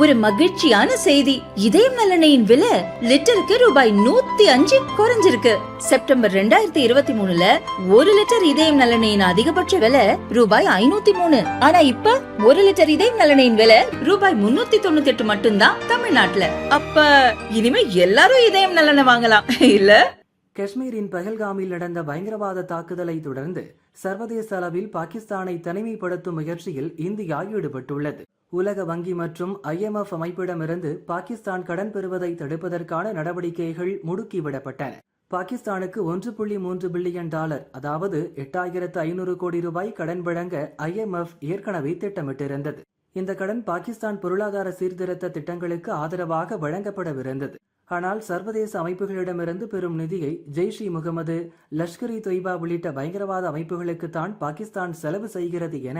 ஒரு மகிழ்ச்சியான செய்தி. இதயம் நலனையின் விலை லிட்டருக்கு ரூபாய் நூத்தி அஞ்சு குறைஞ்சிருக்கு. செப்டம்பர் ரெண்டாயிரத்தி இருபத்தி மூணுல ஒரு லிட்டர் இதயம் நலனையின் அதிகபட்ச விலை ரூபாய் ஐநூத்தி மூணு. ஆனா இப்ப ஒரு லிட்டர் இதயம் நலனையின் விலை ரூபாய் முன்னூத்தி தொண்ணூத்தி எட்டு மட்டும்தான் தமிழ்நாட்டுல. அப்ப இனிமே எல்லாரும் இதயம் நலனை வாங்கலாம். இல்ல? காஷ்மீரின் பஹல்காமில் நடந்த பயங்கரவாத தாக்குதலை தொடர்ந்து சர்வதேச அளவில் பாகிஸ்தானை தனிமைப்படுத்தும் முயற்சியில் இந்தியா ஈடுபட்டுள்ளது. உலக வங்கி மற்றும் ஐஎம்எஃப் அமைப்பிடமிருந்து பாகிஸ்தான் கடன் பெறுவதை தடுப்பதற்கான நடவடிக்கைகள் முடுக்கிவிடப்பட்டன. பாகிஸ்தானுக்கு ஒன்று புள்ளி மூன்று பில்லியன் டாலர் அதாவது எட்டாயிரத்து ஐநூறு கோடி ரூபாய் கடன் வழங்க ஐஎம்எஃப் ஏற்கனவே திட்டமிட்டிருந்தது. இந்த கடன் பாகிஸ்தான் பொருளாதார சீர்திருத்த திட்டங்களுக்கு ஆதரவாக வழங்கப்படவிருந்தது. ஆனால் சர்வதேச அமைப்புகளிடமிருந்து பெறும் நிதியை ஜெய்ஷ் இ முகமது லஷ்கர் இ தொய்பா உள்ளிட்ட பயங்கரவாத அமைப்புகளுக்கு தான் பாகிஸ்தான் செலவு செய்கிறது என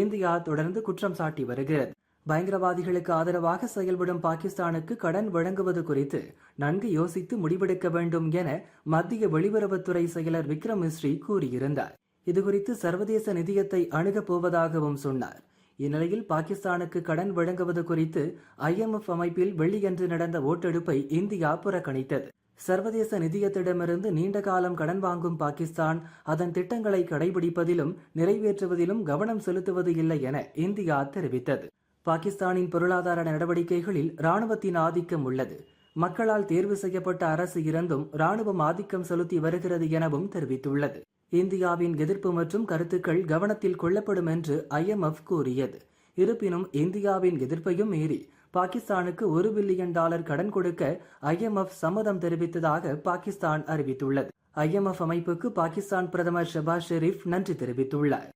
இந்தியா தொடர்ந்து குற்றம் சாட்டி வருகிறது. பயங்கரவாதிகளுக்கு ஆதரவாக செயல்படும் பாகிஸ்தானுக்கு கடன் வழங்குவது குறித்து நன்கு யோசித்து முடிவெடுக்க வேண்டும் என மத்திய வெளியுறவுத்துறை செயலர் விக்ரம் மிஸ்ரி கூறியிருந்தார் இதுகுறித்து சர்வதேச நிதியத்தை அணுகப் போவதாகவும் சொன்னார். இந்நிலையில் பாகிஸ்தானுக்கு கடன் வழங்குவது குறித்து ஐஎம்எஃப் அமைப்பில் வெள்ளியன்று நடந்த ஓட்டெடுப்பை இந்தியா புறக்கணித்தது. சர்வதேச நிதியத்திடமிருந்து நீண்ட காலம் கடன் வாங்கும் பாகிஸ்தான் அதன் திட்டங்களை கடைபிடிப்பதிலும் நிறைவேற்றுவதிலும் கவனம் செலுத்துவது இல்லை என இந்தியா தெரிவித்தது. பாகிஸ்தானின் பொருளாதார நடவடிக்கைகளில் ராணுவத்தின் ஆதிக்கம் உள்ளது. மக்களால் தேர்வு செய்யப்பட்ட அரசு இருந்தும் ராணுவம் ஆதிக்கம் செலுத்தி வருகிறது எனவும் தெரிவித்துள்ளது. இந்தியாவின் எதிர்ப்பு மற்றும் கருத்துக்கள் கவனத்தில் கொள்ளப்படும் என்று ஐஎம்எஃப் கூறியது. இருப்பினும் இந்தியாவின் எதிர்ப்பையும் மீறி பாகிஸ்தானுக்கு ஒரு பில்லியன் டாலர் கடன் கொடுக்க ஐஎம்எஃப் சம்மதம் தெரிவித்ததாக பாகிஸ்தான் அறிவித்துள்ளது. ஐஎம்எஃப் அமைப்புக்கு பாகிஸ்தான் பிரதமர் ஷபாஸ் ஷெரீப் நன்றி தெரிவித்துள்ளார்.